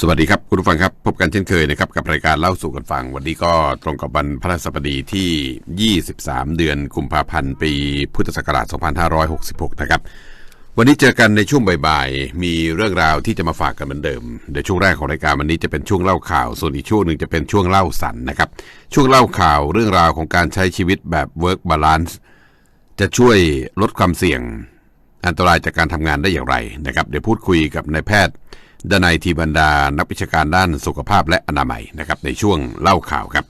สวัสดีครับ คุณผู้ฟังครับ พบกันเช่นเคยนะครับ กับรายการเล่าสู่กันฟัง วันนี้ก็ตรงกับวันพระราชบดีที่ 23 เดือนกุมภาพันธ์ปีพุทธศักราช 2566 นะครับ วันนี้เจอกันในช่วงบ่ายๆ มีเรื่องราวที่จะมาฝากกันเหมือนเดิมเดี๋ยวช่วงแรกของรายการวันนี้จะเป็นช่วงเล่าข่าว ส่วนอีกช่วงหนึ่งจะเป็นช่วงเล่าสันนะครับ ช่วงเล่าข่าวเรื่องราวของการใช้ชีวิตแบบ work balance จะช่วยลดความเสี่ยง อันตรายจากการทำงานได้อย่างไรนะครับ เดี๋ยวพูดคุยกับนายแพทย์ ดนัยทีบรรดา นักวิชาการด้านสุขภาพและอนามัยนะครับในช่วงเล่าข่าวครับ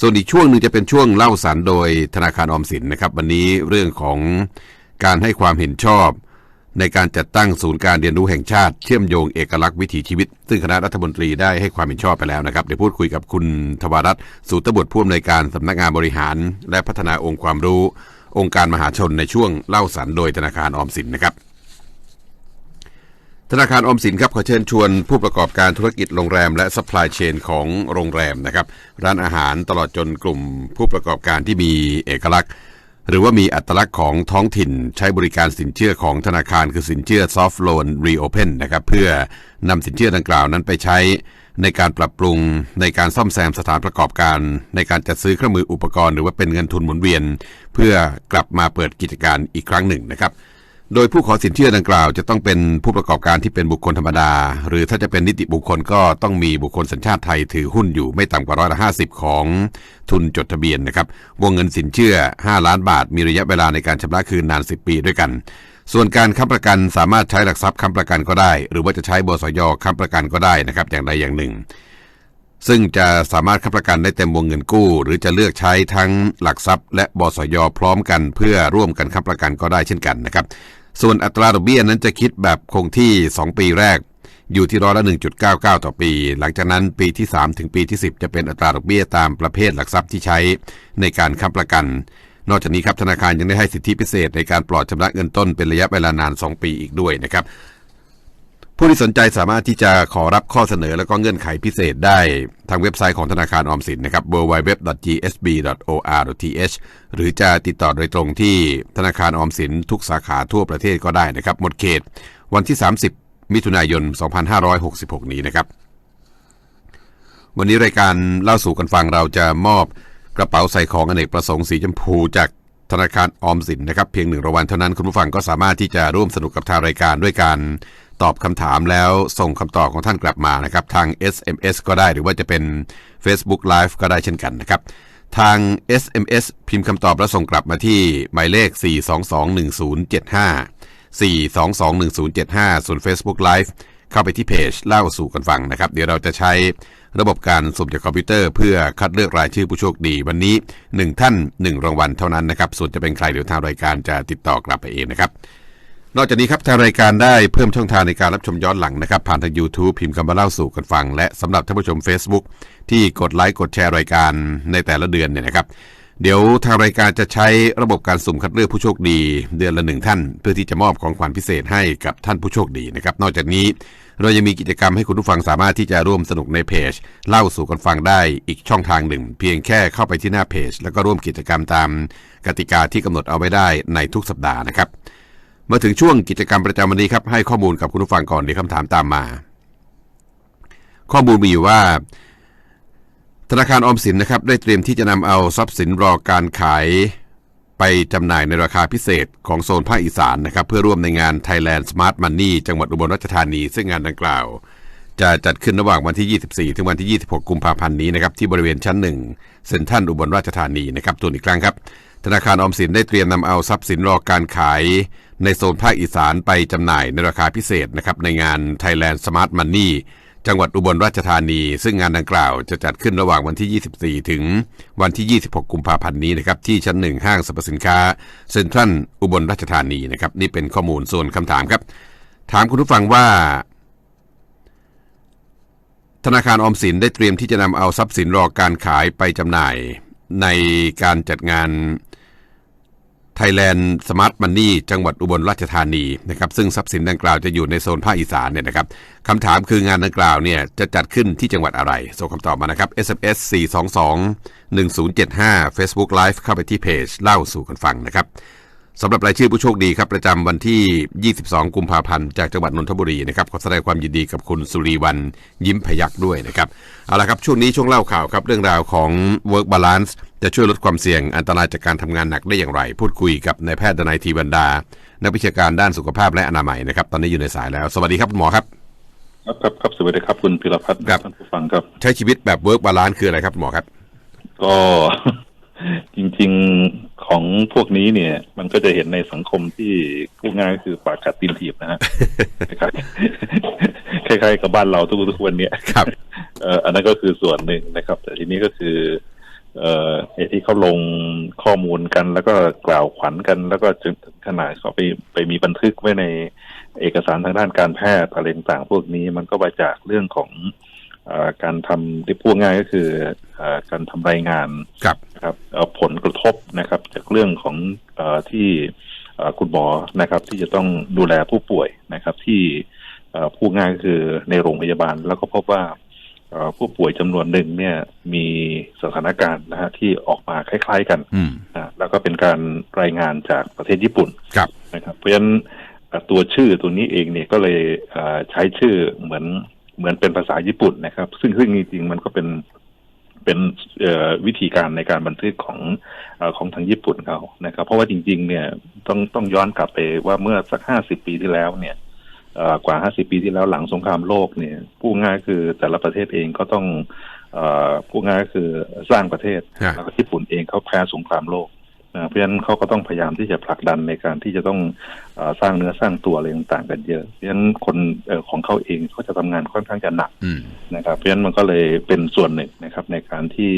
ส่วนอีกช่วงหนึ่งจะเป็นช่วงเล่าสารโดยธนาคารออมสินนะครับ วันนี้เรื่องของการให้ความเห็นชอบ ในการจัดตั้งศูนย์การเรียนรู้แห่งชาติเชื่อมโยงเอกลักษณ์วิถีชีวิต ซึ่งคณะรัฐมนตรีได้ให้ความเห็นชอบไปแล้วนะครับเดี๋ยวพูดคุยกับคุณทวรัตน์สูตรบุตรผู้อำนวยการสำนักงานบริหาร และพัฒนาองค์ความรู้ องค์การมหาชนในช่วงเล่าสารโดยธนาคารออมสินนะครับ ธนาคารอมสินครับขอเชิญชวนผู้ประกอบการธุรกิจโรงแรมและซัพพลายเชนของโรงแรมนะครับร้านอาหารตลอดจนกลุ่มผู้ประกอบการที่มีเอกลักษณ์ หรือว่ามีอัตลักษณ์ของท้องถิ่น ใช้บริการสินเชื่อของธนาคารคือสินเชื่อ Soft Loan Reopen นะครับเพื่อนำสินเชื่อดังกล่าวนั้นไปใช้ในการปรับปรุงในการซ่อมแซมสถานประกอบการ ในการจัดซื้อเครื่องมืออุปกรณ์หรือว่าเป็นเงินทุนหมุนเวียน เพื่อกลับมาเปิดกิจการอีกครั้งหนึ่งนะครับ โดยผู้ขอสินเชื่อดังกล่าวจะต้องเป็นผู้ประกอบการที่เป็นบุคคลธรรมดา หรือถ้าจะเป็นนิติบุคคลก็ต้องมีบุคคลสัญชาติไทยถือหุ้นอยู่ไม่ต่ำกว่าร้อยละห้าสิบของทุนจดทะเบียนนะครับวงเงินสินเชื่อ 5 ล้านบาท มีระยะเวลาในการชำระคืนนาน 10 ปีด้วยกัน ส่วนการค้ำประกันสามารถใช้หลักทรัพย์ค้ำประกันก็ได้ หรือว่าจะใช้บสยค้ำประกันก็ได้นะครับอย่างใดอย่างหนึ่ง ซึ่งจะสามารถค้ำประกันได้เต็มวงเงินกู้ หรือจะเลือกใช้ทั้งหลักทรัพย์ และบสยพร้อมกันเพื่อร่วมกันค้ำประกันก็ได้เช่นกันนะครับ ส่วนอัตราดอกเบี้ยนั้นจะคิดแบบคงที่ 2 ปีแรก อยู่ที่ร้อยละ 1.99 ต่อปี หลังจากนั้นปีที่ 3 ถึงปีที่ 10 จะเป็นอัตราดอกเบี้ยตามประเภทหลักทรัพย์ที่ใช้ในการค้ำประกัน นอกจากนี้ครับธนาคารยังได้ให้สิทธิพิเศษในการปลอดชำระเงินต้นเป็นระยะเวลานาน 2 ปีอีกด้วยนะครับ ผู้ที่สนใจสามารถที่จะขอรับข้อเสนอและก็เงื่อนไขพิเศษได้ทางเว็บไซต์ของธนาคารออมสินนะครับ www.gsb.or.th หรือจะติดต่อโดยตรงที่ธนาคารออมสินทุกสาขาทั่วประเทศก็ได้นะครับ หมดเขตวันที่ 30 มิถุนายน 2566 นี้นะครับ วันนี้รายการเล่าสู่กันฟังเราจะมอบกระเป๋าใส่ของอเนกประสงค์สีชมพูจากธนาคารออมสินนะครับเพียงหนึ่งรางวัลเท่านั้นคุณผู้ฟังก็สามารถที่จะร่วมสนุกกับทางรายการด้วยการ ตอบคำถามแล้วส่งคำตอบของท่านกลับมานะครับ ทาง SMS ก็ได้หรือว่าจะเป็น Facebook Live ก็ได้เช่นกันนะครับ ทาง SMS พิมพ์คำตอบแล้วส่งกลับมาที่หมายเลข 4221075 4221075 ส่วน Facebook Live เข้าไปที่เพจเล่าสู่กันฟังนะครับ เดี๋ยวเราจะใช้ระบบการสุ่มจากคอมพิวเตอร์เพื่อคัดเลือกรายชื่อผู้โชคดีวันนี้ 1 ท่าน 1 รางวัลเท่านั้นนะครับ ส่วนจะเป็นใครเดี๋ยวทางรายการจะติดต่อกลับไปเองนะครับ นอกจากนี้ครับทางรายการได้เพิ่มช่องทางในการรับชมย้อนหลังนะครับ ผ่านทาง YouTube พิมพ์คำว่าเล่าสู่กันฟัง และสำหรับท่านผู้ชม Facebook ที่กดไลค์กดแชร์รายการในแต่ละเดือนเนี่ยนะครับเดี๋ยวทางรายการจะใช้ระบบการสุ่มคัดเลือกผู้โชคดีเดือนละหนึ่งท่าน เพื่อที่จะมอบของขวัญพิเศษให้กับท่านผู้โชคดีนะครับ นอกจากนี้เรายังมีกิจกรรมให้คุณผู้ฟังสามารถที่จะร่วมสนุกในเพจ เล่าสู่กันฟังได้อีกช่องทางหนึ่ง เพียงแค่เข้าไปที่หน้าเพจ แล้วก็ร่วมกิจกรรมตามกติกาที่กำหนดเอาไว้ได้ในทุกสัปดาห์นะครับ มาถึงช่วงกิจกรรมประจำวันนี้ครับให้ข้อมูลกับคุณผู้ฟังก่อนเดี๋ยวคำถามตามมา ข้อมูลมีอยู่ว่า ธนาคารออมสินนะครับได้เตรียมที่จะนำเอาทรัพย์สินรอการขายไปจำหน่ายในราคาพิเศษของโซนภาคอีสานนะครับเพื่อร่วมในงาน Thailand Smart Money จังหวัดอุบลราชธานี ซึ่งงานดังกล่าว จะจัดขึ้นระหว่างวันที่ 24 ถึงวันที่ 26 กุมภาพันธ์นี้นะครับที่บริเวณชั้นหนึ่งเซ็นทรัลอุบลราชธานีนะครับตัวอีกครั้งครับ ธนาคารออมสินได้เตรียมนำเอาทรัพย์สินรอการขายในโซนภาคอีสานไปจำหน่ายในราคาพิเศษนะครับในงาน Thailand Smart Money จังหวัดอุบลราชธานี ซึ่งงานดังกล่าวจะจัดขึ้นระหว่างวันที่ 24 ถึงวันที่ 26 กุมภาพันธ์นี้นะครับที่ชั้นหนึ่งห้างสรรพสินค้าเซ็นทรัลอุบลราชธานีนะครับนี่เป็นข้อมูลส่วนคำถามครับ ถามคุณผู้ฟังว่า ธนาคารออมสินได้เตรียมที่จะนำเอาทรัพย์สินรอการขายไปจำหน่าย ในการจัดงาน Thailand Smart Money จังหวัดอุบลราชธานีนะครับซึ่งทรัพย์สินดังกล่าวจะอยู่ในโซนภาคอีสานเนี่ยนะครับคำถามคืองานดังกล่าวเนี่ยจะจัดขึ้นที่จังหวัดอะไร ส่งคำตอบมานะครับ SMS 422 1075 Facebook Live เข้าไปที่เพจเล่าสู่กันฟังนะครับสำหรับรายชื่อผู้โชคดีครับประจำวันที่ 22 กุมภาพันธ์จากจังหวัดนนทบุรีนะครับขอแสดงความยินดีกับคุณสุรีวันยิ้มพยักด้วยนะครับเอาละครับช่วงนี้ช่วงเล่าข่าวครับเรื่องราวของ work balance จะช่วยลดความเสี่ยงอันตรายจากการทำงานหนักได้อย่างไร พูดคุยกับนายแพทย์ดนายทีบรรดา นักวิชาการด้านสุขภาพและอนามัยนะครับ ตอนนี้อยู่ในสายแล้ว สวัสดีครับคุณหมอครับ ครับครับครับสวัสดีครับคุณพิรพัฒน์ครับท่านผู้ฟังครับ ใช้ชีวิตแบบ work balance คืออะไรครับคุณหมอครับ ก็จริง ๆของพวกนี้เนี่ย มันก็จะเห็นในสังคมที่พูดง่ายก็คือปากกัดตีนถีบนะฮะคล้ายๆคล้ายๆกับบ้านเราทุกๆวันเนี้ยครับเอ่ออันนั้นก็คือส่วนหนึ่งนะครับ แต่ทีนี้ก็คือ เอ่อไอ้ที่เขาลงข้อมูลกัน แล้วก็กล่าวขวัญกัน แล้วก็จนถึงขนาดเขาไปไปมีบันทึกไว้ในเอกสารทางด้านการแพทย์อะไรต่างๆพวกนี้มันก็มาจากเรื่องของเออการทำที่พูดง่ายก็คือเออการทำรายงานครับนะครับเอ่อผลกระทบนะครับ จากเรื่องของเออที่เอ่อคุณหมอนะครับ ที่จะต้องดูแลผู้ป่วยนะครับ ที่เอ่อพูดง่ายก็คือในโรงพยาบาลแล้วก็พบว่าเอ่อ ผู้ป่วยจำนวนหนึ่งเนี่ยมีสถานการณ์นะฮะที่ออกมาคล้าย ๆกันอืมนะแล้วก็เป็นการรายงานจากประเทศญี่ปุ่นครับนะครับ เพราะฉะนั้นเอ่อตัวชื่อตัวนี้เองเนี่ยก็เลยเอ่อใช้ชื่อเหมือนเหมือนเป็นภาษาญี่ปุ่นนะครับ ซึ่งซึ่งจริงๆมันก็เป็นเป็นเอ่อวิธีการในการบันทึกของเออของทางญี่ปุ่นเขานะครับ เพราะว่าจริง ๆ เนี่ยต้องต้องย้อนกลับไปว่าเมื่อสักห้าสิบปีที่แล้วเนี่ยเอ่อ กว่าห้าสิบปีที่แล้วหลังสงครามโลกเนี่ยผู้ง่ายคือแต่ละประเทศเองก็ต้องเอ่อผู้ง่ายก็คือสร้างประเทศฮะแล้วก็ญี่ปุ่นเองเขาแพ้สงครามโลกนะเพราะฉะนั้นเขาก็ต้องพยายามที่จะผลักดันในการที่จะต้องเออสร้างเนื้อสร้างตัวอะไรต่างๆกันเยอะ เพราะฉะนั้นคนเอ่อของเขาเองเขาจะทำงานค่อนข้างจะหนักอืมนะครับ เพราะฉะนั้นมันก็เลยเป็นส่วนหนึ่งนะครับในการที่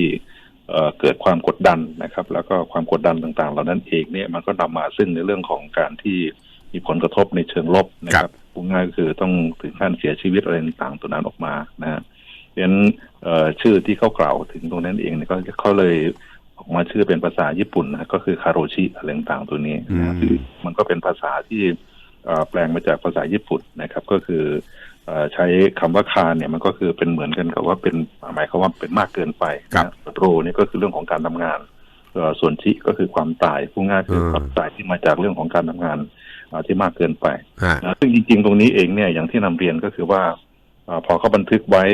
เอ่อเกิดความกดดันนะครับ แล้วก็ความกดดันต่างๆ เหล่านั้นเองเนี่ยมันก็นำมาซึ่งในเรื่องของการที่มีผลกระทบในเชิงลบนะครับ พูดง่ายก็คือต้องถึงขั้นเสียชีวิตอะไรต่างๆตัวนั้นออกมานะฮะเพราะฉะนั้นเอ่อชื่อที่เขากล่าวถึงตรงนั้นเองเนี่ยก็เขาเลยออกมาชื่อเป็นภาษาญี่ปุ่นนะก็คือคาโรชิอะไรต่างๆตัวนี้นะฮะอืมคือมันก็เป็นภาษาที่เอ่อแปลงมาจากภาษาญี่ปุ่นนะครับ ก็คือเอ่อใช้คำว่าคานเนี่ยมันก็คือเป็นเหมือนกันกับว่าเป็นหมายความว่าเป็นมากเกินไปครับนะโรนี่ก็คือเรื่องของการทำงานเอ่อ ส่วนชิก็คือความตายผู้ง่ายคือเออความตายที่มาจากเรื่องของการทำงานเอ่อที่มากเกินไปฮะนะซึ่งจริงๆ ตรงนี้เองเนี่ยอย่างที่นำเรียนก็คือว่าเออพอเขาบันทึกไว้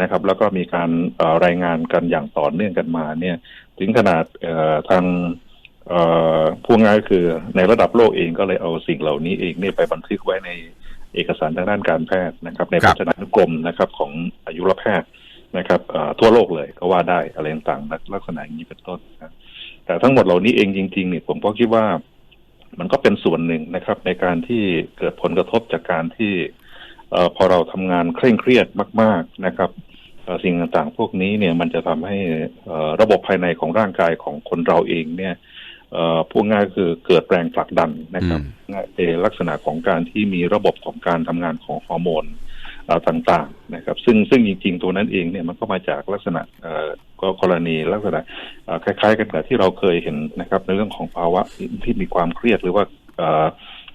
นะครับ แล้วก็มีการเอ่อรายงานกันอย่างต่อเนื่องกันมา เนี่ย ถึงขนาดเอ่อทางเอ่อผู้ง่ายก็คือในระดับโลกเองก็เลยเอาสิ่งเหล่านี้เองเนี่ยไปบันทึกไว้ในเอกสารทางด้านการแพทย์นะครับ ในครัพบจนานุกรมนะครับ ของอายุรแพทย์นะครับเอ่อทั่วโลกเลยก็ว่าได้อะไรต่างๆลักษณะอย่างนี้เป็นต้นนะ แต่ทั้งหมดเหล่านี้เองจริงๆเนี่ยผมก็คิดว่ามันก็เป็นส่วนหนึ่งนะครับ ในการที่เกิดผลกระทบจากการที่เออพอเราทำงานเคร่งเครียดมาก ๆนะครับเอ่อสิ่งต่างๆ พวกนี้เนี่ยมันจะทำให้เอ่อระบบภายในของร่างกายของคนเราเองเนี่ยเอ่อพูดง่ายคือเกิดแรงผลักดันนะครับในลักษณะของการที่มีระบบของการทำงานของฮอร์โมนเอ่อ ต่างๆนะครับ ซึ่งซึ่งจริง ๆ ตัวนั้นเองเนี่ยมันก็มาจากลักษณะเอ่อก็กรณีลักษณะเอ่อคล้าย ๆ กันกับที่เราเคยเห็นนะครับ ในเรื่องของภาวะที่มีความเครียดหรือว่าเอ่อ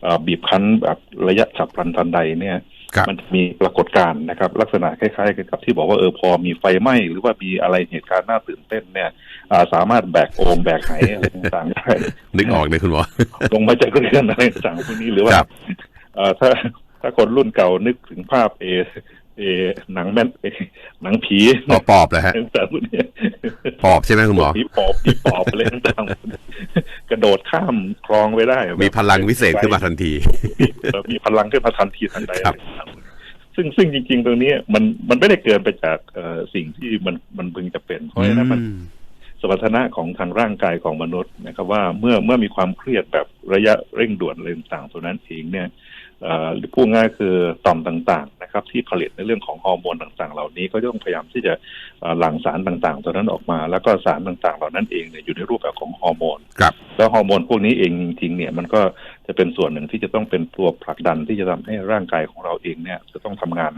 เอ่อบีบคั้นแบบระยะฉับพลันทันใดเนี่ยครับมันจะมีปรากฏการณ์นะครับ ลักษณะคล้ายๆกันกับที่บอกว่าเออพอมีไฟไหม้หรือว่ามีอะไรเหตุการณ์น่าตื่นเต้นเนี่ยอ่าสามารถแบกโอมแบกไหอะไรต่างๆได้นึกออกเลยคุณหมอลงมาจากเรื่องอะไรต่างๆพวกนี้หรือว่าครับเอ่อถ้า ถ้าคนรุ่นเก่านึกถึงภาพเอเอหนังแม่นเอหนังผีปอบปอบเลยฮะต่างๆพวกนี้ปอบใช่ไหมคุณหมอผีปอบผีปอบอะไรต่างๆกระโดดข้ามคลองไปได้ มีพลังวิเศษขึ้นมาทันทีเออมีพลังขึ้นมาทันทีทันใดครับซึ่งซึ่งจริง ๆ ตรงนี้มันมันไม่ได้เกินไปจากเอ่อสิ่งที่มันมันพึงจะเป็นเพราะฉะนั้นมันอืมสมรรถนะของทางร่างกายของมนุษย์นะครับว่าเมื่อเมื่อมีความเครียดแบบระยะเร่งด่วนอะไรต่างๆตัวนั้นเองเนี่ยเอ่อ หรือพูดง่ายคือต่อมต่างๆนะครับที่ผลิตในเรื่องของฮอร์โมนต่างๆ เหล่านี้ก็ต้องพยายามที่จะเอ่อหลั่งสารต่างๆ ตัวนั้นออกมา แล้วก็สารต่างๆ เหล่านั้นเองเนี่ยอยู่ในรูปแบบของฮอร์โมนครับแล้วฮอร์โมนพวกนี้เองจริงๆเนี่ยมันก็จะเป็นส่วนหนึ่งที่จะต้องเป็นตัวผลักดันที่จะทำให้ร่างกายของเราเองเนี่ยจะต้องทำงาน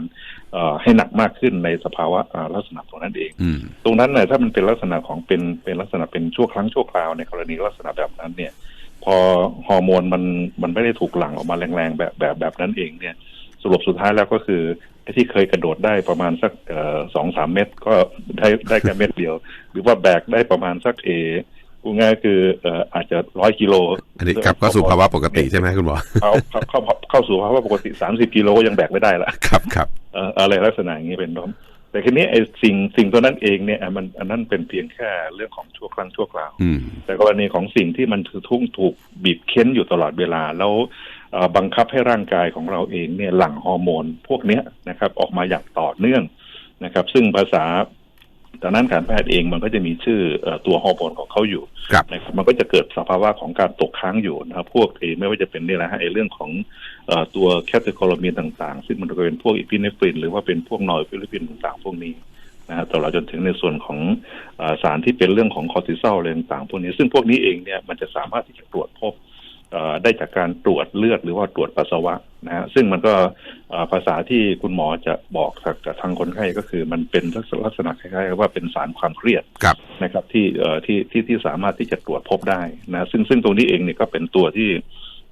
เอ่อให้หนักมากขึ้นในสภาวะอ่าลักษณะตรงนั้นเองอืมตรงนั้นเนี่ยถ้ามันเป็นลักษณะของเป็นเป็นลักษณะเป็นชั่วครั้งชั่วคราวในกรณีลักษณะแบบนั้นเนี่ย พอฮอร์โมนมันมันไม่ได้ถูกหลั่งออกมาแรงๆแบบแบบแบบนั้นเองเนี่ยสรุปสุดท้ายแล้วก็คือไอ้ที่เคยกระโดดได้ประมาณสักสองสามเมตร ก็ได้ได้แค่เม็ดเดียว หรือว่าแบกได้ประมาณสักเอพูดง่ายคือเอ่ออาจจะร้อยกิโล อันนี้กลับเข้าสู่ภาวะปกติใช่ไหมคุณหมอเข้าเข้าเข้าเข้าสู่ภาวะปกติสามสิบกิโลก็ยังแบกไม่ได้ละครับครับเอ่ออะไรลักษณะอย่างนี้เป็นต้น แต่ทีนี้ไอ้สิ่งสิ่งตัวนั้นเองเนี่ยอะมันอันนั้นเป็นเพียงแค่เรื่องของชั่วครั้งชั่วคราวอืมแต่กรณีของสิ่งที่มันทุ่งถูกบีบเค้นอยู่ตลอดเวลาแล้วเอ่อบังคับให้ร่างกายของเราเองเนี่ยหลั่งฮอร์โมนพวกเนี้ยนะครับ ออกมาอย่างต่อเนื่องนะครับ ซึ่งภาษา ทางด้านการแพทย์เองมันก็จะมีชื่อเอ่อตัวฮอร์โมนของเขาอยู่ครับนะครับมันก็จะเกิดสภาวะของการตกค้างอยู่นะครับ พวกเอไม่ว่าจะเป็นนี่แหละฮะไอ้เรื่องของเอ่อตัวแคตโคโลมีนต่างๆ ซึ่งมันก็เป็นพวกอีพิเนฟรินหรือว่าเป็นพวกนอยฟิลิปินต่างๆ พวกนี้นะฮะตลอดจนถึงในส่วนของเออสารที่เป็นเรื่องของคอร์ติซอลอะไรต่างๆพวกนี้ ซึ่งพวกนี้เองเนี่ยมันจะสามารถที่จะตรวจพบเอ่อ ได้จากการตรวจเลือดหรือว่าตรวจปัสสาวะนะฮะซึ่งมันก็เอ่อภาษาที่คุณหมอจะบอกกับทางคนไข้ก็คือมันเป็นลักษณะคล้ายๆกับว่าเป็นสารความเครียดครับนะครับที่เอ่อที่ที่ที่สามารถที่จะตรวจพบได้นะซึ่งซึ่งตรงนี้เองเนี่ยก็เป็นตัวที่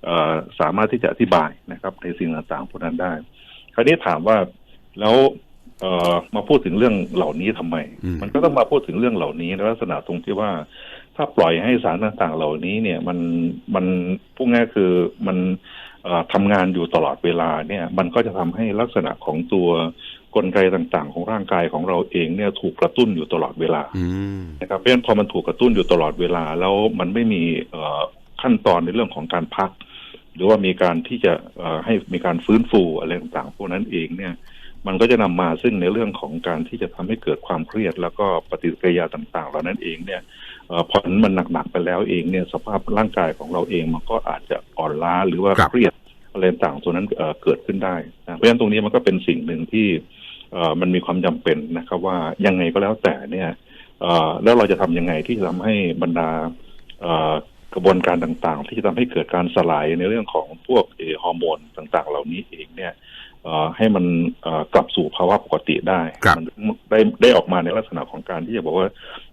เอ่อสามารถที่จะอธิบายนะครับ ในสิ่งต่างๆพวกนั้นได้ คราวนี้ถามว่าแล้วเอ่อมาพูดถึงเรื่องเหล่านี้ทำไมอืมมันก็ต้องมาพูดถึงเรื่องเหล่านี้ในลักษณะตรงที่ว่า ถ้าปล่อยให้สารต่างๆ เหล่านี้เนี่ยมันมันพูดง่ายๆคือมันเอ่อทำงานอยู่ตลอดเวลาเนี่ย มันก็จะทำให้ลักษณะของตัวกลไกต่างๆ ของร่างกายของเราเองเนี่ยถูกกระตุ้นอยู่ตลอดเวลาอืมนะครับเพราะฉะนั้นพอมันถูกกระตุ้นอยู่ตลอดเวลา แล้วมันไม่มีเอ่อขั้นตอนในเรื่องของการพัก หรือว่ามีการที่จะเอ่อให้มีการฟื้นฟูอะไรต่างๆพวกนั้นเองเนี่ย มันก็จะนำมาซึ่งในเรื่องของการที่จะทำให้เกิดความเครียด แล้วก็ปฏิกิริยาต่างๆ เหล่านั้นเองเนี่ยเอ่อพอมันหนักๆไปแล้วเองเนี่ยสภาพร่างกายของเราเองมันก็อาจจะอ่อนล้าหรือว่าครับเครียดอะไรต่างๆตัวนั้นเอ่อเกิดขึ้นได้นะเพราะฉะนั้นตรงนี้มันก็เป็นสิ่งหนึ่งที่เอ่อมันมีความจำเป็นนะครับว่ายังไงก็แล้วแต่เนี่ยเอ่อแล้วเราจะทำยังไงที่จะทำให้บรรดาเอ่อกระบวนการต่างๆ ที่จะทำให้เกิดการสลายในเรื่องของพวกเออฮอร์โมนต่างๆ เหล่านี้เองเนี่ยเอ่อ ให้มันเอ่อกลับสู่ภาวะปกติได้ครับมันได้ได้ออกมาในลักษณะของการที่จะบอกว่า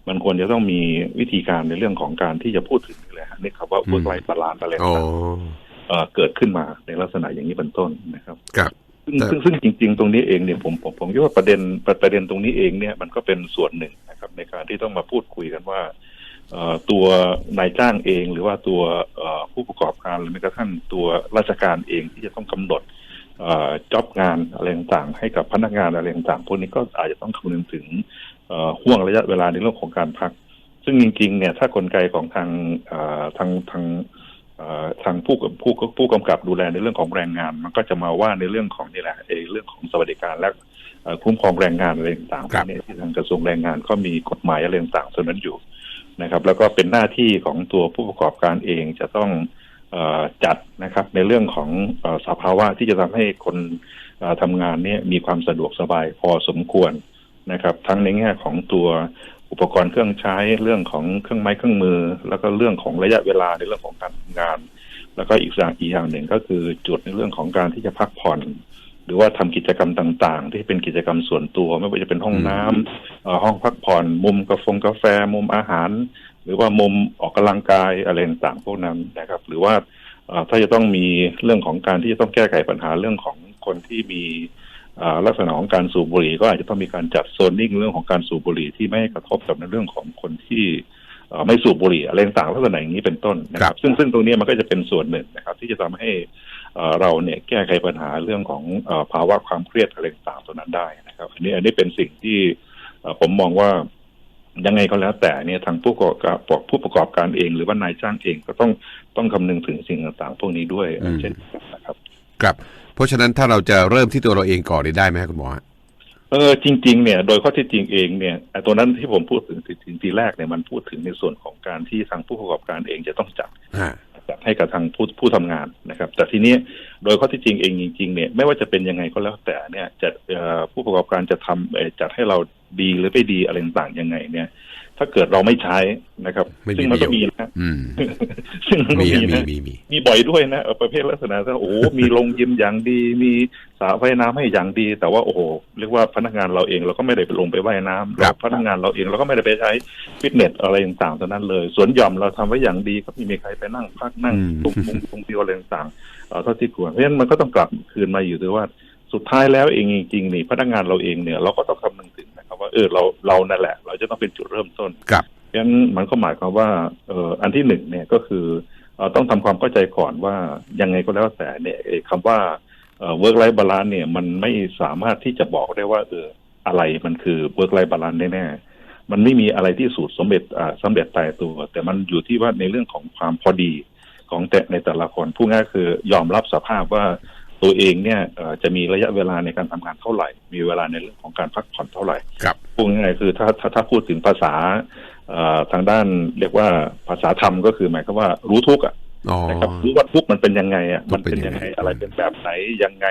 มันควรจะต้องมีวิธีการในเรื่องของการที่จะพูดถึงนี่แหละฮะนี่ครับว่า work life balance อะไรโอ้ต่างๆเอ่อเกิดขึ้นมาในลักษณะอย่างนี้เป็นต้นนะครับครับซึ่งแต่ซึ่งซึ่งจริง ๆ ตรงนี้เองเนี่ยผมผมผมคิดว่าประเด็นประประเด็นตรงนี้เองเนี่ยมันก็เป็นส่วนหนึ่งนะครับ ในการที่ต้องมาพูดคุยกันว่าเอ่อตัวนายจ้างเองหรือว่าตัวเอ่อผู้ประกอบการหรือแม้กระทั่งตัวราชการเองที่จะต้องกำหนดเอ่อ จ็อบงานอะไรต่างๆ ให้กับพนักงานอะไรต่างๆพวกนี้ก็อาจจะต้องคำนึงถึงเอ่อห่วงระยะเวลาในเรื่องของการพัก ซึ่งจริงๆเนี่ยถ้ากลไกของทางเอ่อทางทางเอ่อทางผู้กับผู้ผู้กำกับดูแลในเรื่องของแรงงาน มันก็จะมาว่าในเรื่องของนี่แหละเออเรื่องของสวัสดิการและเอ่อคุ้มครองแรงงานอะไรต่างๆพครัวบกนี้ที่ทางกระทรวงแรงงานก็มีกฎหมายอะไรต่างๆส่วนนั้นอยู่นะครับ แล้วก็เป็นหน้าที่ของตัวผู้ประกอบการเองจะต้องเออ จัดนะครับ ในเรื่องของอสภาวะที่จะทำให้คนเอ่อทำงานเนี่ยมีความสะดวกสบายพอสมควรนะครับ ทั้งในแง่ของตัวอุปกรณ์เครื่องใช้เรื่องของเครื่องไม้เครื่องมือ แล้วก็เรื่องของระยะเวลาในเรื่องของการทำงาน แล้วก็อีกอย่างอีกอย่างหนึ่งก็คือจุดในเรื่องของการที่จะพักผ่อน หรือว่าทำกิจกรรมต่าง ๆ ที่เป็นกิจกรรมส่วนตัว ไม่ว่าจะเป็นห้องน้ำเอ่อห้องพักผ่อน มุมกาแฟมุมอาหาร หรือว่ามุมออกกำลังกายอะไรต่างๆพวกนั้นนะครับ หรือว่าเอ่อถ้าจะต้องมีเรื่องของการที่จะต้องแก้ไขปัญหาเรื่องของคนที่มีอ่าลักษณะของการสูบบุหรี่ก็อาจจะต้องมีการจัดโซนนิ่งเรื่องของการสูบบุหรี่ที่ไม่ให้กระทบกับในเรื่องของคนที่เอ่อไม่สูบบุหรี่อะไรต่างๆลักษณะอย่างนี้เป็นต้นนะคครัรับบซึ่งซึ่งตรงนี้มันก็จะเป็นส่วนหนึ่งนะครับ ที่จะทำให้เอ่อเราเนี่ยแก้ไขปัญหาเรื่องของเออภาวะความเครียดอะไรต่างๆตัวนั้นได้นะครับ อันนี้อันนี้เป็นสิ่งที่เอ่อผมมองว่า ยังไงก็แล้วแต่เนี่ยทางผู้ประกอบการผู้ประกอบการเอง หรือว่านายจ้างเองก็ต้องต้องคำนึงถึงสิ่งต่างๆ พวกนี้ด้วยอืมเช่นกันนะครับครับ เพราะฉะนั้นถ้าเราจะเริ่มที่ตัวเราเองก่อนได้ไหมครับคุณหมอฮะเออจริง ๆ เนี่ยโดยข้อที่จริงเองเนี่ยไอ้ตัวนั้นที่ผมพูดถึงถึงทีแรกเนี่ยมันพูดถึงในส่วนของการที่ทางผู้ประกอบการเองจะต้องจัดอ่า จัดให้กับทางผู้ผู้ทำงานนะครับ แต่ทีนี้โดยข้อที่จริงเองจริงๆเนี่ยไม่ว่าจะเป็นยังไงก็แล้วแต่เนี่ยจะผู้ประกอบการจะทำจัดให้เราดีหรือไม่ดีอะไรต่างๆยังไงเนี่ย ถ้าเกิดเราไม่ใช้นะครับไม่มีซึ่งมันก็ประโยชน์มีนะอืมซึ่งมันก็มีมีมีนะมีมีมีบ่อยด้วยนะเออประเภทลักษณะที่ว่าโอ้โหมีโรงยิมอย่างดี มีสระว่ายน้ำให้อย่างดี แต่ว่าโอ้โหเรียกว่าพนักงานเราเองเราก็ไม่ได้ไปลงไปว่ายน้ำครับเราพนักงานเราเองเราก็ไม่ได้ไปใช้ฟิตเนสอะไรต่างๆตอนนั้นเลยสวนหย่อมเราทำไว้อย่างดีก็ไม่มีใครไปนั่งพักนั่งอืมตรงมุมตรงวิวอะไรต่างๆเอ่อเท่าที่ควรเพราะฉะนั้นมันก็ต้องกลับคืนมาอยู่ที่ว่าสุดท้ายแล้วเองจริงๆนี่พนักงานเราเองเนี่ยเราก็ต้องคำนึงถึง นะครับว่าเออเราเรานั่นแหละ เราจะต้องเป็นจุดเริ่มต้นครับเพฉะนั้นมันก็หมายความว่าเอ่ออันที่หนึ่งเนี่ยก็คือเอ่อต้องทำความเข้าใจก่อนว่ายังไงก็แล้วแต่เนี่ยไอ้คำว่าเอ่อ work life balance เนี่ยมันไม่สามารถที่จะบอกได้ว่าเอออะไรมันคือ work life balance แน่ๆมันไม่มีอะไรที่สูตรสมเร็จอ่าสำเร็จตายตัว แต่มันอยู่ที่ว่าในเรื่องของความพอดีของแต่ในแต่ละคนพูดง่ายๆคือยอมรับสภาพว่า ตัวเองเนี่ยเอ่อจะมีระยะเวลาในการทำงานเท่าไหร่ มีเวลาในเรื่องของการพักผ่อนเท่าไหร่ครับพูดง่ายๆคือถ้าถ้าถ้าพูดถึงภาษาเอ่อทางด้านเรียกว่าภาษาธรรมก็คือหมายความว่ารู้ทุกข์อะอ๋อนะครับรู้ว่าทุกข์มันเป็นยังไงอะทุมักนข์เป็เป็นนยัยังงไงไงอะไรเป็นแบบไหนยังไง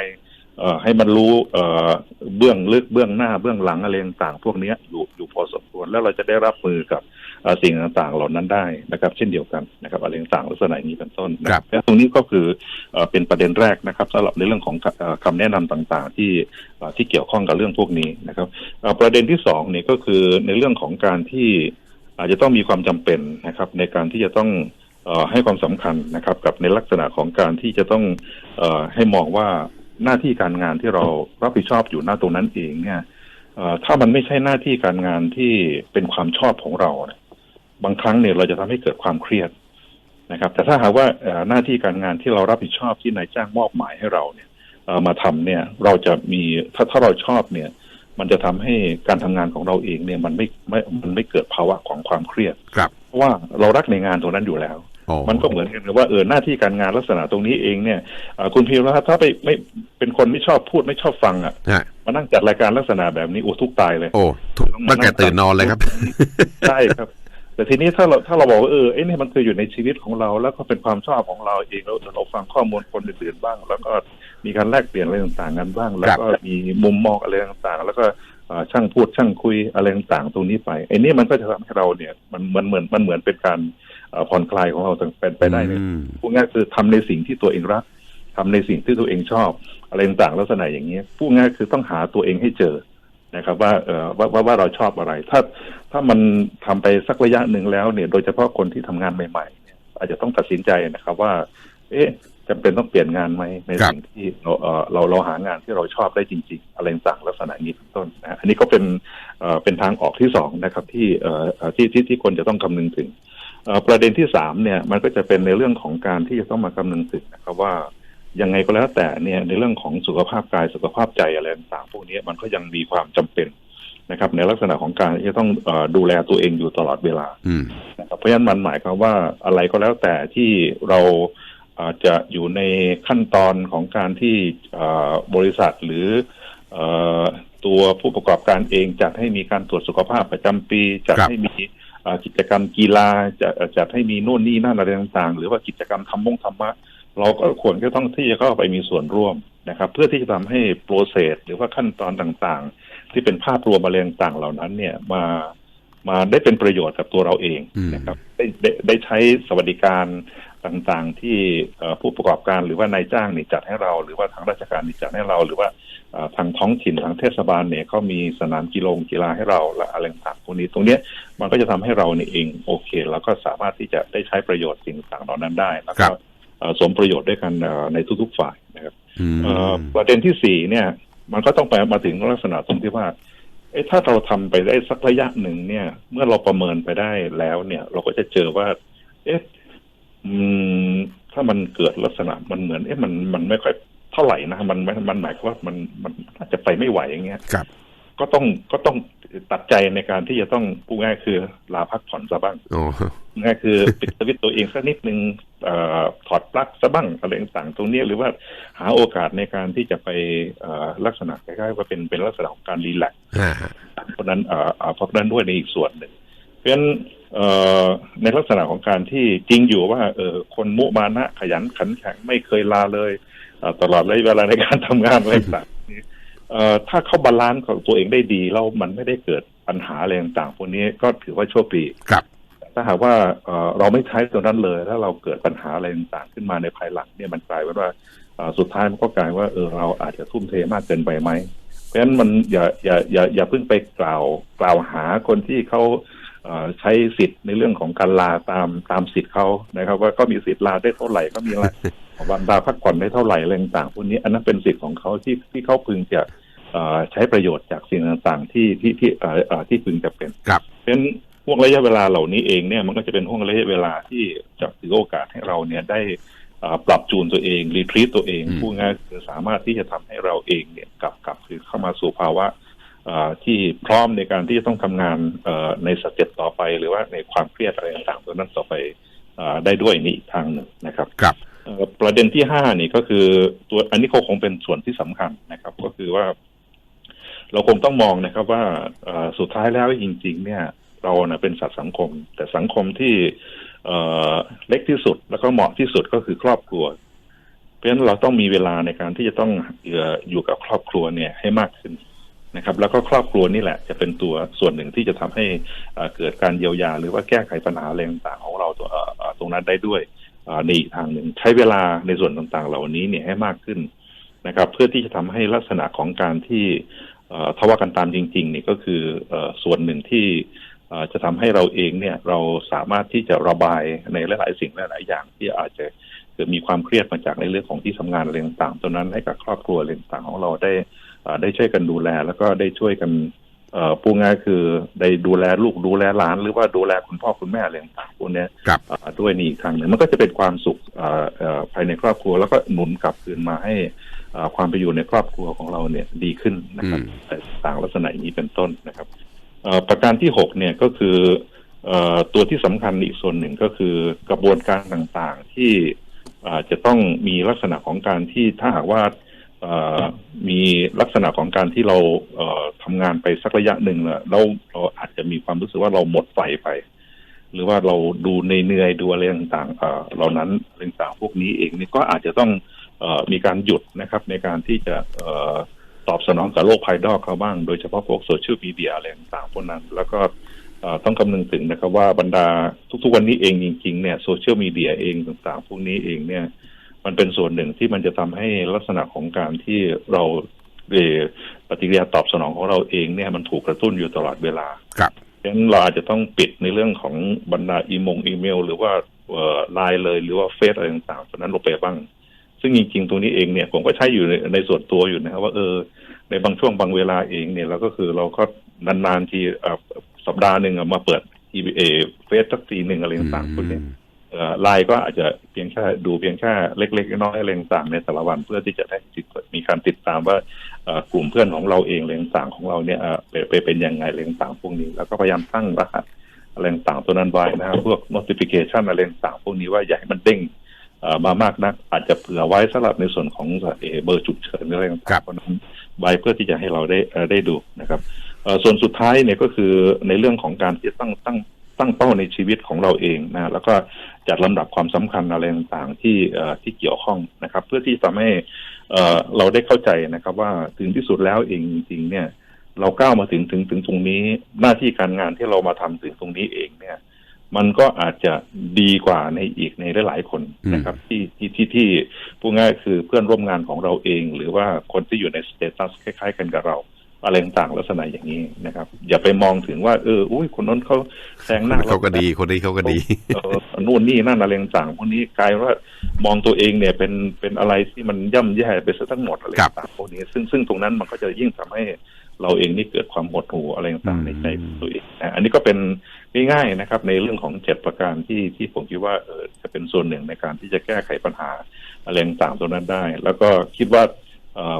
เอ่อให้มันรู้เอ่อเบื้องลึกเบื้องหน้าเบื้องหลังอะไรต่างๆพวกเนี้ยอยู่อยู่พอสมควรแล้วเราจะได้รับมือกับเอ่อ สิ่งต่างๆ เหล่านั้นได้นะครับ เช่นเดียวกันนะครับอะไรต่างๆลักษณะอย่างนี้เป็นต้นนะครับและตรงนี้ก็คือเอ่อเป็นประเด็นแรกนะครับสำหรับในเรื่องของเอ่อคำแนะนำต่างๆ ที่เอ่อที่เกี่ยวข้องกับเรื่องพวกนี้นะครับเอ่อประเด็นที่สองเนี่ยก็คือในเรื่องของการที่อาจจะต้องมีความจำเป็นนะครับ ในการที่จะต้องเออให้ความสำคัญนะครับกับในลักษณะของการที่จะต้องเออให้มองว่าหน้าที่การงานที่เรารับผิดชอบอยู่หน้าตรงนั้นเองเนี่ยเอ่อถ้ามันไม่ใช่หน้าที่การงานที่เป็นความชอบของเราเนี่ย บางครั้งเนี่ยเราจะทำให้เกิดความเครียดนะครับ แต่ถ้าหากว่าเอ่อหน้าที่การงานที่เรารับผิดชอบที่นายจ้างมอบหมายให้เราเนี่ยเอ่อมาทำเนี่ยเราจะมีถ้าถ้าเราชอบเนี่ย มันจะทำให้การทำงานของเราเองเนี่ยมันไม่ไม่มันไม่เกิดภาวะของความเครียดครับเพราะว่าเรารักในงานตรงนั้นอยู่แล้วอ๋อมันก็เหมือนกันเลยว่าเออหน้าที่การงานลักษณะตรงนี้เองเนี่ยเอ่อคุณพีระถ้าไปไม่เป็นคนไม่ชอบพูดไม่ชอบฟังอะฮะมานั่งจัดรายการลักษณะแบบนี้โอ้ทุกข์ตายเลย โอ้ทุกตั้งแต่ตื่นนอนเลยครับ ใช่ครับ แต่ทีนี้ถ้าเราถ้าเราบอกว่าเออไอ้นี่มันคืออยู่ในชีวิตของเรา แล้วก็เป็นความชอบของเราเองแล้วเราฟังข้อมูลคนอื่นๆบ้าง แล้วก็มีการแลกเปลี่ยนอะไรต่างๆกันบ้าง แล้วก็มีมุมมองอะไรต่างๆ แล้วก็เอ่อช่างพูดช่างคุยอะไรต่างๆตรงนี้ไปไอ้นี่มันก็จะทำให้เราเนี่ยมันมันเหมือนมันเหมือนเป็นการเอ่อผ่อนคลายของเราเป็นไปได้เนี่ยอืมพูดง่ายคือทำในสิ่งที่ตัวเองรักทำในสิ่งที่ตัวเองชอบอะไรต่างๆลักษณะอย่างนี้ยพูดง่ายคือต้องหาตัวเองให้เจอ นะครับว่าเออว่าว่าว่าเราชอบอะไร ถ้าถ้ามันทำไปสักระยะหนึ่งแล้วเนี่ยโดยเฉพาะคนที่ทำงานใหม่ๆเนี่ยอาจจะต้องตัดสินใจนะครับว่า เอ๊ะจำเป็นต้องเปลี่ยนงานไหมในครับสิ่งที่เราเออเราเราหางานที่เราชอบได้จริง ๆ อะไรต่างๆลักษณะนี้เป็นต้นนะอันนี้ก็เป็นเอ่อเป็นทางออกที่สองนะครับที่เอ่อเอ่อที่ที่ที่คนจะต้องคำนึงถึงเอ่อประเด็นที่สามเนี่ยมันก็จะเป็นในเรื่องของการที่จะต้องมาคำนึงถึงนะครับว่า ยังไงก็แล้วแต่เนี่ยในเรื่องของสุขภาพกายสุขภาพใจอะไรต่างๆพวกนี้มันก็ยังมีความจำเป็นนะครับ ในลักษณะของการที่จะต้องเออดูแลตัวเองอยู่ตลอดเวลาอืมนะครับเพราะฉะนั้นมันหมายความว่าอะไรก็แล้วแต่ที่เราเอ่อจะอยู่ในขั้นตอนของการที่เอ่อบริษัทหรือเอ่อตัวผู้ประกอบการเองจัดให้มีการตรวจสุขภาพประจำปี จัดครับให้มีเอ่อกิจกรรมกีฬาจะจัดให้มีโน่นนี่นั่นอะไรต่างๆ หรือว่ากิจกรรมทำมงธรรมะ เราก็ควรจะต้องที่จะเข้าไปมีส่วนร่วมนะครับ เพื่อที่จะทำให้โปรเซสหรือว่าขั้นตอนต่างๆ ที่เป็นภาพรวมอะไรต่างๆเหล่านั้นเนี่ยมามาได้เป็นประโยชน์กับตัวเราเองอืมนะครับได้ได้ได้ใช้สวัสดิการต่างๆ ที่เอ่อผู้ประกอบการหรือว่านายจ้างนี่จัดให้เรา หรือว่าทางราชการนี่จัดให้เราหรือว่าเอ่อทางท้องถิ่นทางเทศบาลเนี่ยเขามีสนามกีฬากีฬาให้เราและอะไรต่างๆพวกนี้ ตรงเนี้ยมันก็จะทำให้เราเนี่ยเองโอเคแล้วก็สามารถที่จะได้ใช้ประโยชน์สิ่งต่างๆเหล่านั้นได้แล้วครัก็บเอ่อ สมประโยชน์ด้วยกันเอ่อในทุกๆฝ่ายนะครับอืมเอ่อประเด็นที่สี่เนี่ย มันก็ต้องไปมาถึงลักษณะตรงที่ว่าเอ๊ะถ้าเราทำไปได้สักระยะหนึ่งเนี่ย เมื่อเราประเมินไปได้แล้วเนี่ย เราก็จะเจอว่า เอ๊ะอืมถ้ามันเกิดลักษณะมันเหมือน เอ๊ะมันมันไม่ค่อยเท่าไหร่นะมันมันมันหมายความว่ามันมันน่าจะไปไม่ไหวอย่างเงี้ยครับ ก็ต้องก็ต้องตัดใจในการที่จะต้องพูดง่ายคือลาพักผ่อนซะบ้างอ๋อง่ายคือปิดสวิตช์ตัวเองสักนิดนึงเออถอดปลั๊กซะบ้างอะไรต่างๆตรงเนี้ยหรือว่าหาโอกาสในการที่จะไปเอ่อลักษณะคล้ายๆว่าเป็นเป็นลักษณะของการรีแลกซ์อ่าเพราะฉะนั้นเอ่อเอ่อเพราะฉะนั้นด้วยในอีกส่วนหนึ่งเพราะฉะนั้นเอ่อในลักษณะของการที่จริงอยู่ว่าเออคนมุมานะขยันขันแข็งไม่เคยลาเลยเอ่อตลอดระยะเวลาในการทำงานอะไรต่างๆนี้ เอ่อถ้าเขาบาลานซ์ของตัวเองได้ดีแล้วมันไม่ได้เกิดปัญหาอะไรต่างๆพวกนี้ก็ถือว่าโชคดีครับ ถ้าหากว่าเอ่อเราไม่ใช้ตัวนั้นเลยถ้าเราเกิดปัญหาอะไรต่างๆขึ้นมาในภายหลังเนี่ยมันกลายเป็นว่าเอ่อสุดท้ายมันก็กลายว่าเออเราอาจจะทุ่มเทมากเกินไปไหมเพราะฉะนั้นมันอย่าอย่าอย่าอย่าเพิ่งไปกล่าวกล่าวหาคนที่เขาเอ่อใช้สิทธิ์ในเรื่องของการลาตามตามสิทธิ์เขานะครับ ว่าก็มีสิทธิ์ลาได้เท่าไหร่ก็มีละ วันลาพักผ่อนได้เท่าไหร่อะไรต่างๆพวกนี้อันนั้นเป็นสิทธิ์ของเขาที่ที่เขาพึงจะเอ่อใช้ประโยชน์จากสิ่งต่างๆ ที่ที่ที่เอ่อเอ่อที่พึงจะเป็นครับเพราะฉะนั้นห่วงระยะเวลาเหล่านี้เองเนี่ยมันก็จะเป็นห่วงระยะเวลาที่จะถือโอกาสให้เราเนี่ยได้อ่าปรับจูนตัวเองรีทรีตตัวเองอืมพูดง่ายๆคือสามารถที่จะทำให้เราเองเนี่ยกลับกลับคือเข้ามาสู่ภาวะอ่าที่พร้อมในการที่จะต้องทำงานเอ่อในสเต็ปต่อไป หรือว่าในความเครียดอะไรต่างๆตัวนั้นต่อไปอ่าได้ด้วยนี่อีกทางหนึ่งนะครับครับเอ่อ ประเด็นที่ห้านี่ก็คือตัวอันนี้ก็คงเป็นส่วนที่สำคัญนะครับ ก็คือว่า เราคงต้องมองนะครับว่าสุดท้ายแล้วจริง ๆ เนี่ย เราเนะเป็นสัตว์สังคม แต่สังคมที่เล็กที่สุดแล้วก็เหมาะที่สุดก็คือครอบครัว เพราะฉะนั้นเราต้องมีเวลาในการที่จะต้องอยู่กับครอบครัวเนี่ยให้มากขึ้นนะครับ แล้วก็ครอบครัวนี่แหละ จะเป็นตัวส่วนหนึ่งที่จะทำให้เกิดการเยียวยา หรือว่าแก้ไขปัญหาอะไรต่างๆของเราตรงนั้นได้ด้วย ในอีกทางหนึ่งใช้เวลาในส่วนต่างๆ เหล่านี้เนี่ยให้มากขึ้นนะครับ เพื่อที่จะทำให้ลักษณะของการที่เอ่อทะเลากันตามจริงๆนี่ยก็คืออส่วนหนึ่งที่จะทำให้เราเองเนี่ยเราสามารถที่จะระบายในหลายๆสิ่งหลายๆอย่างที่อาจจะเกิดมีความเครียดมาจากในเรื่องของที่ทำงานอะไรต่างๆตัวนั้นให้กับครอบครัวอะไรต่างๆของเราได้ได้ช่วยกันดูแล แล้วก็ได้ช่วยกัน พูดง่ายคือได้ดูแลลูกดูแลหลาน หรือว่าดูแลคุณพ่อคุณแม่อะไรต่างๆพวกเนี้ยครับอ่าด้วยนี่อีกทางหนึ่งมันก็จะเป็นความสุขอ่าเอ่อภายในครอบครัว แล้วก็หนุนกลับคืนมาให้อ่าความไปอยู่ในครอบครัวของเราเนี่ยดีขึ้นนะครับอืมแต่ต่างลักษณะอย่างนี้เป็นต้นนะครับเอ่อประการที่หกเนี่ยก็คือเอ่อตัวที่สำคัญอีกส่วนหนึ่งก็คือกระบวนการต่างๆที่อ่าจะต้องมีลักษณะของการที่ถ้าหากว่าเอ่อ มีลักษณะของการที่เราเอ่อทำงานไปสักระยะหนึ่งแล้วเราเราอาจจะมีความรู้สึกว่าเราหมดไฟไป หรือว่าเราดูเหนื่อยๆดูอะไรต่างๆเหล่านั้นอะไรต่างๆพวกนี้เองนี่ก็อาจจะต้องอมีการหยุดนะครับ ในการที่จะอตอบสนองกับโลกภายนอกเขาบ้าง โดยเฉพาะพวกโซเชียลมีเดียอะไรต่างๆพวกนั้น แล้วก็ต้องคำนึงถึงนะครับว่าบรรดาทุกๆวันนี้เองจริง ๆ เนี่ยโซเชียลมีเดียเองต่างๆ พวกนี้เองเนี่ย มันเป็นส่วนหนึ่งที่มันจะทำให้ลักษณะของการที่เราเอ่อปฏิกิริยาตอบสนองของเราเองเนี่ยมันถูกกระตุ้นอยู่ตลอดเวลา ครับฉะนั้นเราอาจจะต้องปิดในเรื่องของบรรดาอีมงอีเมล หรือว่าไลน์เลยหรือว่าเฟซอะไรต่างๆตรงนั้นลงไปบ้าง ซึ่งจริงๆตรงนี้เองเนี่ยผมก็ใช้อยู่ในในส่วนตัวอยู่นะครับว่าเออ ในบางช่วงบางเวลาเองเนี่ยเราก็คือเราก็นานๆทีเอ่อสัปดาห์หนึ่งอะมาเปิดทีเอเฟซสักทีหนึ่งอะไรต่างๆพวกนี้ ไลน์ก็อาจจะเพียงแค่ดูเพียงแค่เล็ก ๆ น้อยๆอะไรต่างในแต่ละวันเพื่อที่จะได้ติดมีการติดตามว่ากลุ่มเพื่อนของเราเองอะไรต่างของเราเนี่ยเอ่อไปเป็นยังไงอะไรต่างพวกนี้ แล้วก็พยายามตั้งรหัสอะไรต่างตัวนั้นไว้นะครับพวก notification อะไรต่างพวกนี้ว่าอย่าให้มันเด้งมามากนัก อาจจะเผื่อไว้สำหรับในส่วนของเบอร์ฉุกเฉินอะไรต่างๆพวกนั้นไว้เพื่อที่จะให้เราได้ได้ดูนะครับส่วนสุดท้ายเนี่ยก็คือในเรื่องของการที่ตั้งตั้ง ตั้งเป้าในชีวิตของเราเองนะแล้วก็จัดลำดับความสำคัญอะไรต่างๆที่เอ่อที่เกี่ยวข้องนะครับ เพื่อที่จะทำให้เอ่อเราได้เข้าใจนะครับ ว่าถึงที่สุดแล้วเองจริงๆ เนี่ย เราก้าวมาถึงถึงถึงตรงนี้ หน้าที่การงานที่เรามาทำถึงตรงนี้เองเนี่ย มันก็อาจจะดีกว่าในอีกในหลายๆคนนะครับ ที่ที่ที่ที่พูดง่ายคือเพื่อนร่วมงานของเราเอง หรือว่าคนที่อยู่ในสเตตัสคล้าย ๆ กันกับเรา อะไรต่างๆลักษณะอย่างนี้นะครับ อย่าไปมองถึงว่าเอออุ้ยคนนั้นเขาแซงหน้ารเขาก็ดีคนนี้เขาก็ดีเออนู่นนี่นั่นอะไรต่างๆพวกนี้กลายว่ามองตัวเองเนี่ยเป็นเป็นอะไรที่มันย่ำแย่ไปซะทั้งหมดอะไรครับต่างๆพวกนี้ ซึ่งซึ่งตรงนั้นมันก็จะยิ่งทำให้เราเองนี่เกิดความหดหู่อะไรต่างๆในใจของตัวเองนะอันนี้ก็เป็นง่ายๆนะครับ ในเรื่องของเจ็ดประการที่ที่ผมคิดว่าเออจะเป็นส่วนหนึ่งในการที่จะแก้ไขปัญหาอะไรต่างๆตรงนั้นได้ แล้วก็คิดว่าเอ่อ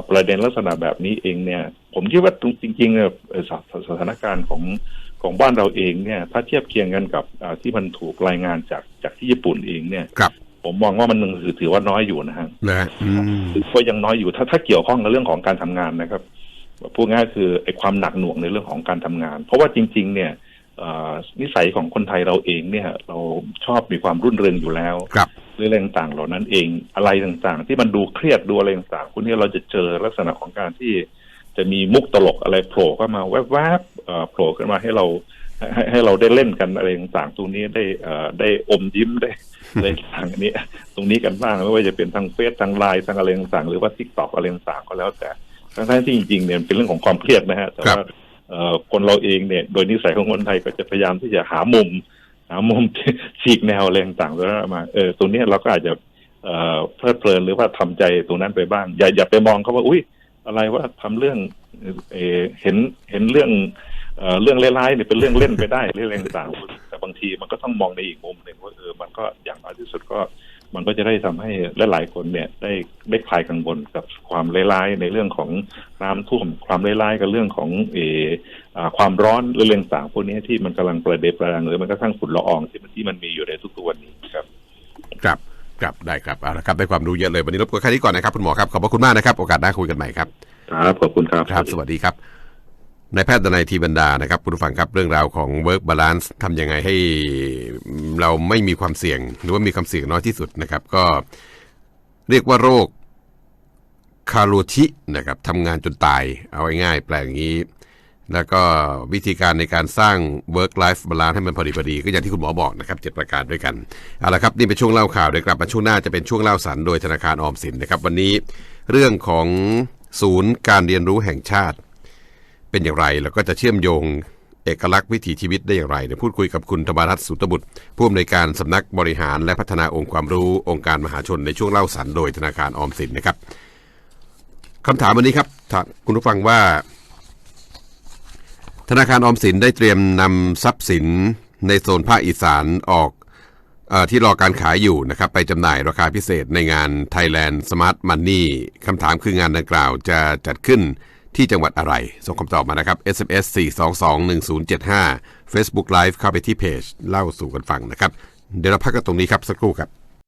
ประเด็นลักษณะแบบนี้เองเนี่ย ผมคิดว่าจริงๆเนี่ยเอ่อสถสถานการณ์ของของบ้านเราเองเนี่ย ถ้าเทียบเคียงกันกับอ่าที่มันถูกรายงานจากจากที่ญี่ปุ่นเองเนี่ยครับผมมองว่ามันถือถือว่าน้อยอยู่นะฮะนะฮะอืมถือว่ายังน้อยอยู่ถ้าถ้าเกี่ยวข้องกับเรื่องของการทำงานนะครับพูดง่ายๆคือไอ้ความหนักหน่วงในเรื่องของการทำงาน เพราะว่าจริง ๆ เนี่ยอ่านิสัยของคนไทยเราเองเนี่ย เราชอบมีความรุ่นเรืองอยู่แล้วครับ เรื่องต่างๆเหล่านั้นเองอะไรต่างๆ ที่มันดูเครียดดูอะไรต่างๆพวกนี้เราจะเจอลักษณะของการที่จะมีมุกตลกอะไรโผล่เข้ามาแวบๆเอ่อโผล่ขึ้นมาให้เราให้ให้เราได้เล่นกันอะไรต่างๆตรงนี้ได้เอ่อได้อมยิ้มได้ได้ต่างอันนี้ ตรงนี้กันบ้างไม่ว่าจะเป็นทางเฟซทางไลน์ทางอะไรต่างๆหรือว่าทิกตอกอะไรต่างๆก็แล้วแต่ทั้งๆที่จริงๆเนี่ยเป็นเรื่องของความเครียดนะฮะแต่ว่าเอ่อคนเราเองเนี่ยโดยนิสัยของคนไทยก็จะพยายามที่จะหามุม หามุมฉีกแนวอะไรต่างๆแล้วมาเออตรงนี้เราก็อาจจะเอ่อเพลิดเพลินหรือว่าทำใจตรงนั้นไปบ้าง อย่าอย่าไปมองเขาว่า อุ้ยอะไรว่าทำเรื่องเอเห็นเห็นเรื่องเอ่อเรื่องร้ายๆเนี่ยเป็นเรื่องเล่นไปได้เรื่องต่างๆแต่บางทีมันก็ต้องมองในอีกมุมหนึ่งว่าเออมันก็อย่างน้อยที่สุดก็ มันก็จะได้ทำให้หลายๆคนเนี่ยได้ได้คลายกังวลกับความร้ายๆในเรื่องของน้ำท่วมความร้ายๆกับเรื่องของเอออ่าความร้อนเรื่องต่างๆพวกนี้ที่มันกำลังประเดประดังหรือมันก็ทั้งฝุ่นละอองที่มันที่มันมีอยู่ในทุกตัวนี้ครับ ครับครับได้ครับเอาละครับได้ความรู้เยอะเลยวันนี้รบกวนแค่นี้ก่อนนะครับคุณหมอครับขอบพระคุณมากนะครับ โอกาสหน้าคุยกันใหม่ครับครับขอบคุณครับครับ สวัสดีครับ นายแพทย์ดนัยทีบรรดานะครับคุณผู้ฟังครับเรื่องราวของ work balance ทำยังไงให้เราไม่มีความเสี่ยง หรือว่ามีความเสี่ยงน้อยที่สุดนะครับ ก็เรียกว่าโรคคาโรชินะครับทำงานจนตายเอาง่ายๆแปลอย่างนี้ แล้วก็วิธีการในการสร้าง work life balance ให้มันพอดีพอดีก็อย่างที่คุณหมอบอกนะครับเจ็ดประการด้วยกันเอาละครับนี่เป็นช่วงเล่าข่าวเดี๋ยวกลับมาช่วงหน้าจะเป็นช่วงเล่าสันโดยธนาคารออมสินนะครับวันนี้เรื่องของศูนย์การเรียนรู้แห่งชาติ เป็นอย่างไรแล้วก็จะเชื่อมโยงเอกลักษณ์วิถีชีวิตได้อย่างไรเดี๋ยวพูดคุยกับคุณธรรมรัตน์สุตบุตรผู้อำนวยการสำนักบริหารและพัฒนาองค์ความรู้องค์การมหาชนในช่วงเล่าสันโดยธนาคารออมสินนะครับคำถามวันนี้ครับถามคุณผู้ฟังว่า ธนาคารออมสินได้เตรียมนำทรัพย์สินในโซนภาคอีสานออกออที่รอการขายอยู่นะครับไปจำหน่ายราคาพิเศษในงาน Thailand Smart Money คำถามคืองานดังกล่าวจะจัดขึ้น ที่จังหวัดอะไร ส่งคำตอบมานะครับ SMS 4221075 Facebook Live เข้าไปที่เพจ เล่าสู่กันฟังนะครับ เดี๋ยวเราพักกันตรงนี้ครับ สักครู่ครับ